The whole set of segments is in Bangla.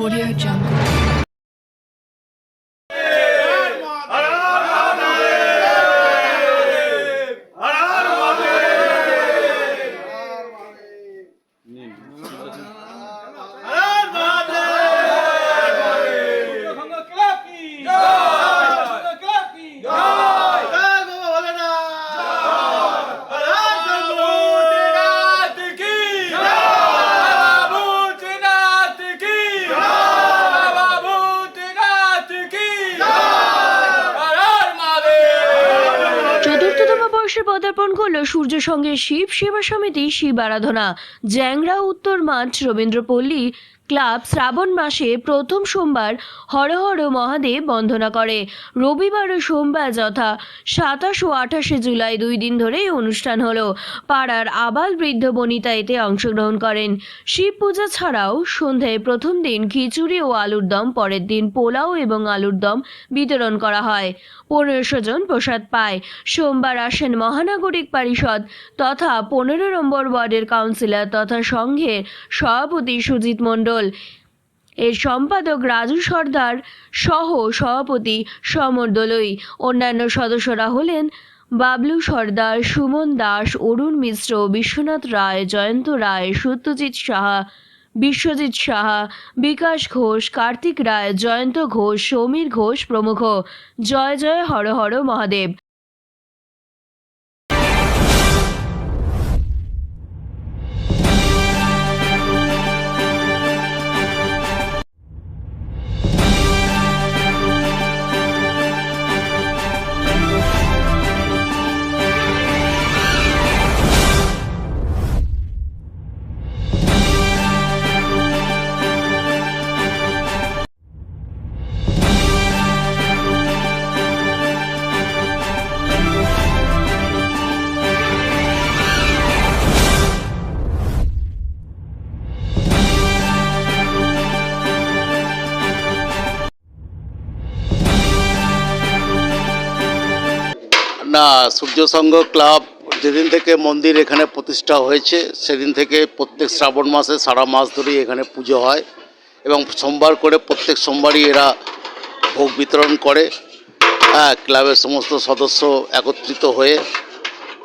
Audio Jungle. চতুর্থতম পদার্পণ করল সূর্য সঙ্গে শিব সেবা সমিতি শিব আরাধনা। জ্যাংরা উত্তর মাঠ রবীন্দ্রপল্লী ক্লাব শ্রাবণ মাসে প্রথম সোমবার হর হর মহাদেব বন্দনা করে। রবিবার ও সোমবার যথা সাতাশ ও আঠাশে জুলাই দুই দিন ধরে অনুষ্ঠান হলো। পাড়ার আবাল বৃদ্ধ বনিতা এতে অংশগ্রহণ করেন। শিব পূজা ছাড়াও সন্ধ্যায় প্রথম দিন খিচুড়ি ও আলুর দম, পরের দিন পোলাও এবং আলুর দম বিতরণ করা হয়। পনেরোশো জন প্রসাদ পায়। সোমবার আসেন মহানাগরিক পরিষদ তথা পনেরো নম্বর ওয়ার্ডের কাউন্সিলর তথা সংঘের সভাপতি সুজিত মণ্ডল। এর সম্পাদক রাজু সর্দার সহ সভাপতি সমর দলই। অন্যান্য সদস্যরা হলেন বাবলু সর্দার, সুমন দাস, অরুণ মিশ্র, বিশ্বনাথ রায়, জয়ন্ত রায়, সত্যজিৎ সাহা, বিশ্বজিৎ সাহা, বিকাশ ঘোষ, কার্তিক রায়, জয়ন্ত ঘোষ, সমীর ঘোষ প্রমুখ। জয় জয় হর হর মহাদেব। না সূর্য সংঘ ক্লাব যেদিন থেকে মন্দির এখানে প্রতিষ্ঠা হয়েছে, সেদিন থেকে প্রত্যেক শ্রাবণ মাসে সারা মাস ধরেই এখানে পুজো হয় এবং সোমবার করে প্রত্যেক সোমবারই এরা ভোগ বিতরণ করে। হ্যাঁ ক্লাবের সমস্ত সদস্য একত্রিত হয়ে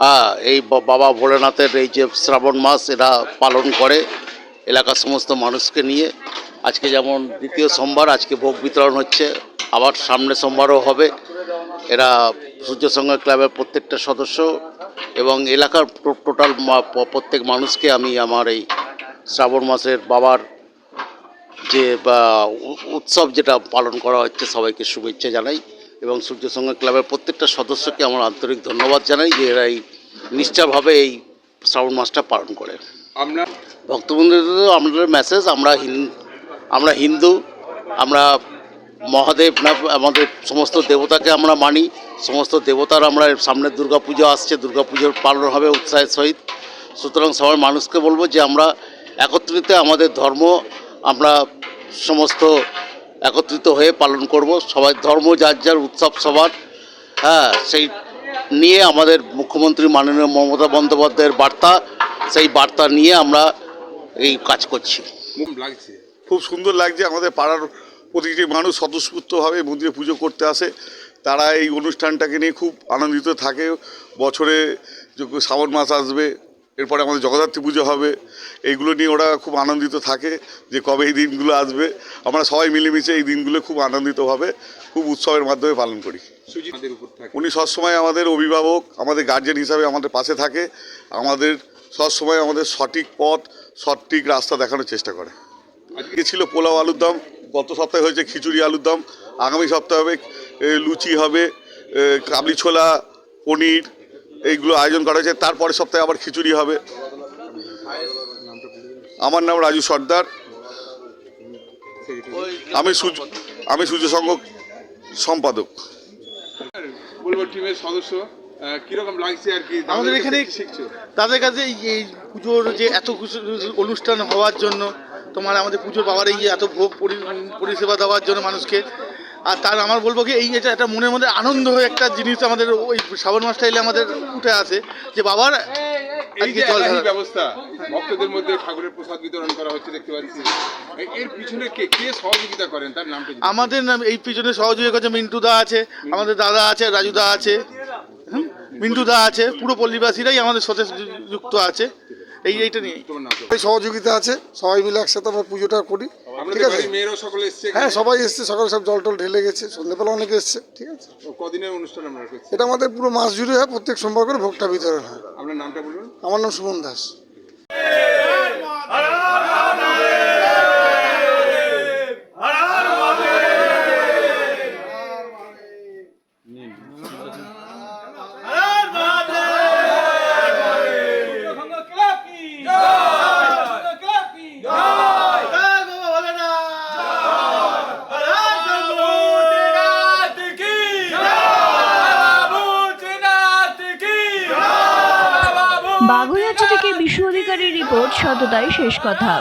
হ্যাঁ এই বাবা ভোলেনাথের এই যে শ্রাবণ মাস এরা পালন করে এলাকার সমস্ত মানুষকে নিয়ে। আজকে যেমন দ্বিতীয় সোমবার, আজকে ভোগ বিতরণ হচ্ছে, আবার সামনে সোমবারও হবে। এরা সূর্য সংঘ ক্লাবের প্রত্যেকটা সদস্য এবং এলাকার টোটাল প্রত্যেক মানুষকে আমি আমার এই শ্রাবণ মাসের বাবার যে বা, উৎসব যেটা পালন করা হচ্ছে সবাইকে শুভেচ্ছা জানাই এবং সূর্য সংঘ ক্লাবের প্রত্যেকটা সদস্যকে আমার আন্তরিক ধন্যবাদ জানাই যে এরা এই নিষ্ঠাভাবে এই শ্রাবণ মাসটা পালন করে আমরা ভক্তবৃন্দদের আমাদের মেসেজ আমরা হিন আমরা হিন্দু আমরা মহাদেব না, আমাদের সমস্ত দেবতাকে আমরা মানি, সমস্ত দেবতার আমরা সামনে দুর্গা পুজো আসছে দুর্গা পুজোর পালন হবে উৎসাহের সহিত। সুতরাং সবার মানুষকে বলব যে আমরা একত্রিত আমাদের ধর্ম আমরা সমস্ত একত্রিত হয়ে পালন করব। সবাই ধর্ম যার যার উৎসব সবার হ্যাঁ সেই নিয়ে আমাদের মুখ্যমন্ত্রী মাননীয় মমতা বন্দ্যোপাধ্যায়ের বার্তা, সেই বার্তা নিয়ে আমরা এই কাজ করছি। লাগছে খুব সুন্দর লাগছে, আমাদের পাড়ার প্রতিটি মানুষ স্বতঃস্ফূর্তভাবে মন্দিরে পুজো করতে আসে। তারা এই অনুষ্ঠানটাকে নিয়ে খুব আনন্দিত থাকে। বছরে শ্রাবণ মাস আসবে এরপরে আমাদের জগদ্ধাত্রী পুজো হবে এইগুলো নিয়ে ওরা খুব আনন্দিত থাকে যে কবে এই দিনগুলো আসবে। আমরা সবাই মিলেমিশে এই দিনগুলো খুব আনন্দিতভাবে খুব উৎসবের মাধ্যমে পালন করি। উনি সবসময় আমাদের অভিভাবক আমাদের গার্জেন হিসাবে আমাদের পাশে থাকে। আমাদের সবসময় আমাদের সঠিক পথ সঠিক রাস্তা দেখানোর চেষ্টা করে। আজকে ছিল পোলাও আলুর দম। গত সপ্তাহে হয়েছে খিচুড়ি আলুর দম। আগামী সপ্তাহে হবে লুচি হবে কাবলি ছোলা পনির এইগুলো আয়োজন করা হয়েছে। তারপরের সপ্তাহে আবার খিচুড়ি হবে। আমার নাম রাজু সর্দার। আমি সূর্য আমি সূর্য সংঘ সম্পাদক। বলব টিমের সদস্য কীরকম লাগছে আর কি? আমাদের তাদের এখানে তাদের কাছে এই এই পুজোর যে এত কিছু অনুষ্ঠান হওয়ার জন্য তোমার আমাদের পুজোর বাবার এই যে এত ভোগ পরিষেবা দেওয়ার জন্য মানুষকে। আর তার আমার বলব কি এই এটা একটা মনের মধ্যে আনন্দ হয়ে একটা জিনিস আমাদের ওই শ্রাবণ মাসটা এলে আমাদের উঠে আসে যে বাবার এই যে ব্যবস্থা ভক্তদের মধ্যে ঠাকুরের প্রসাদ বিতরণ করা হচ্ছে দেখতে পাচ্ছি। এর পিছনে কে কে সহযোগিতা করেন? তার নামটা আমাদের নাম এই পিছনে সহযোগী করছে মিন্টু দা আছে আমাদের দাদা আছে রাজু দা আছে। মিন্টু দা আছে পুরো পল্লীবাসীরাই আমাদের সাথে যুক্ত আছে। এই এইটা নিয়ে। সহযোগিতা আছে সবাই মিলে একসাথে আমরা পুজোটা করি। ঠিক আছে? সকলে এসছে হ্যাঁ সবাই এসছে সকালে সব জল টল ঢেলে গেছে সন্ধ্যেবেলা অনেকে এসছে ঠিক আছে? কদিনের অনুষ্ঠান আমরা এটা আমাদের পুরো মাস জুড়ে হয় প্রত্যেক সোমবার করে ভোগটা বিতরণ হয়। আপনার নামটা বলুন। আমার নাম সুমন দাস। বাগুইয়াটি থেকে বিশ্ব অধিকারের রিপোর্ট সততাই শেষ কথা।